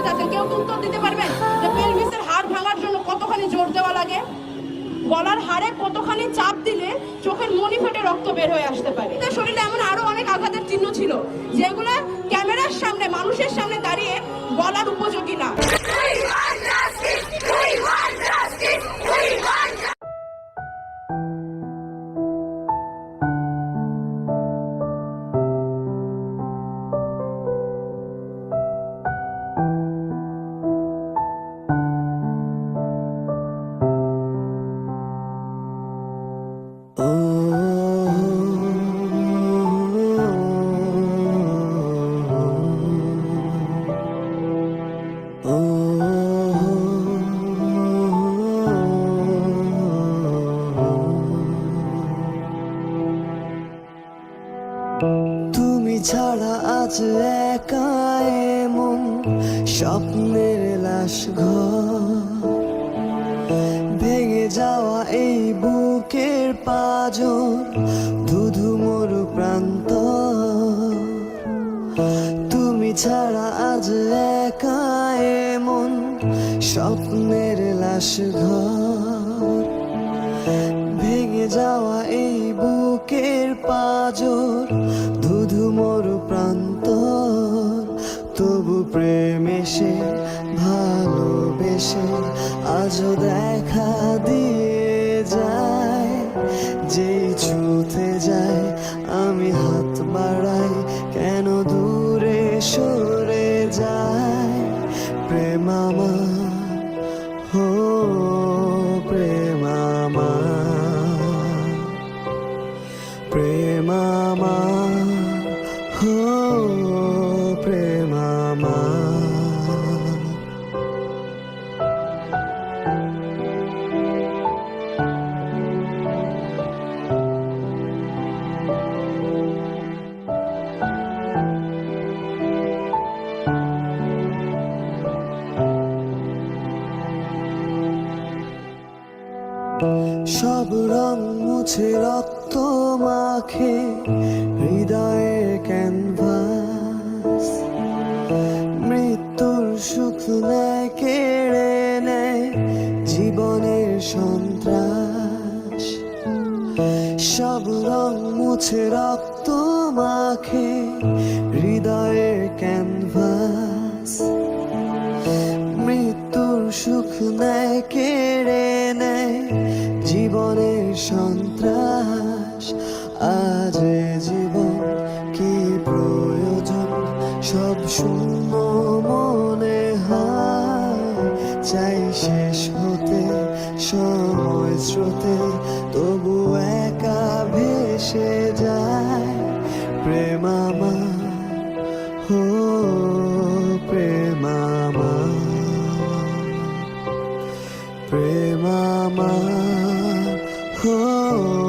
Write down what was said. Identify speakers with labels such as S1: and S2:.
S1: করতে চাচ্ছেন কেউ কি উত্তর দিতে পারবেন যে পেলভিসের হাড় ভাঙার জন্য কতখানি জোর দেওয়া লাগে? গলার হাড়ে কতখানি চাপ দিলে চোখের মনি ফেটে, রক্ত বের হয়ে আসতে পারে? তার শরীরে এমন আরও অনেক আঘাতের চিহ্ন ছিল, যেগুলো ক্যামেরার সামনে, মানুষের সামনে দাঁড়িয়ে বলার উপযোগী না।
S2: তুমি ছাড়া আজ একা মন স্বপ্নের লাশ ভেঙে যাওয়া এই বুকের পাজর, ধুধু মরু প্রান্ত তুমি ছাড়া আজ একা স্বপ্নের লাশ ঘর। ভেঙে যাওয়া এই বুকের পাজর, ধুধু মরু প্রান্ত তবু প্রেম এসে, ভালোবেসে, আজও দেখা দিয়ে যায়। যেই ছুতে যায়, আমি হাত বাড়াই, কেন সব রং মুছে রক্ত মাখে হৃদয়ের ক্যানভাস। মৃত্যুর সুখ নেয়, কেড়ে নেয় জীবনের সন্ত্রাস। সব রং মুছে রক্ত মাখে হৃদয়ের ক্যানভাস। মৃত্যুর সুখ নেয়, কেড়ে নেয় জীবনের সন্ত্রাস। আজ জীবন কি প্রয়োজন? সব শূন্য মনে হয়। চাই শেষ হতে, সময় স্রোতে, তবু একা ভেসে যায়। Oh.